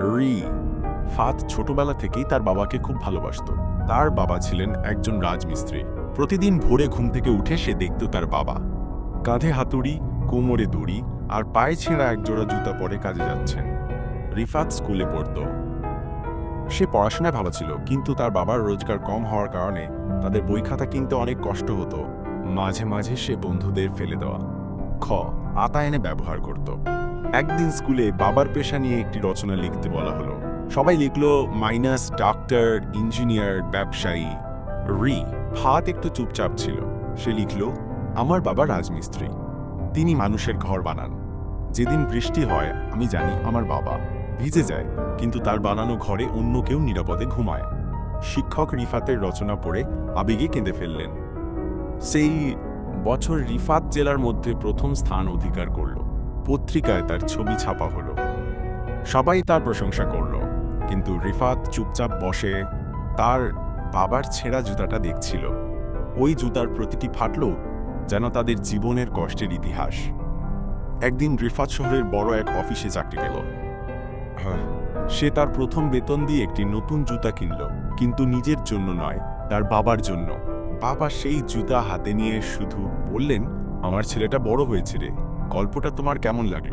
রি। ফাত ছোটবেলা থেকেই তার বাবাকে খুব ভালোবাসতো। তার বাবা ছিলেন একজন রাজমিস্ত্রি। প্রতিদিন ভোরে ঘুম থেকে উঠে সে দেখত তার বাবা। কাঁধে হাতুড়ি, কোমরে দড়ি আর পায়ে ছেঁড়া একজোড়া জুতা পরে কাজে যাচ্ছেন। রিফাত স্কুলে পড়তো। সে পড়াশোনায় ভালো ছিল, কিন্তু তার বাবার রোজগার কম হওয়ার কারণে তাদের বই খাতা কিনতে অনেক কষ্ট হতো। মাঝে মাঝে সে বন্ধুদের ফেলে দেওয়া। খ আতা এনে ব্যবহার করত। একদিন স্কুলে বাবার পেশা নিয়ে একটি রচনা লিখতে বলা হলো। সবাই লিখল, মাইনাস ডাক্তার, ইঞ্জিনিয়ার, ব্যবসায়ী। রি, হাত একটু চুপচাপ ছিল। সে লিখল, আমার বাবা রাজমিস্ত্রি। তিনি মানুষের ঘর বানান। যেদিন বৃষ্টি হয়, আমি জানি আমার বাবা। ভিজে যায়, কিন্তু তার বানানো ঘরে অন্য কেউ নিরাপদে ঘুমায়। শিক্ষক রিফাতের রচনা পড়ে আবেগে কেঁদে ফেললেন। সেই বছর রিফাত জেলার মধ্যে প্রথম স্থান অধিকার করল। পত্রিকায় তার ছবি ছাপা হলো। সবাই তার প্রশংসা করল কিন্তু রিফাত চুপচাপ বসে তার বাবার ছেঁড়া জুতাটা দেখছিল। ওই জুতার প্রতিটি ফাটল যেন তাদের জীবনের কষ্টের ইতিহাস। একদিন রিফাত শহরের বড় এক অফিসে চাকরি পেল। হ্যাঁ, সে তার প্রথম বেতন দিয়ে একটি নতুন জুতা কিনল কিন্তু নিজের জন্য নয় তার বাবার জন্য। বাবা সেই জুতা হাতে নিয়ে শুধু বললেন আমার ছেলেটা বড় হয়েছে রে। গল্পটা তোমার কেমন লাগল?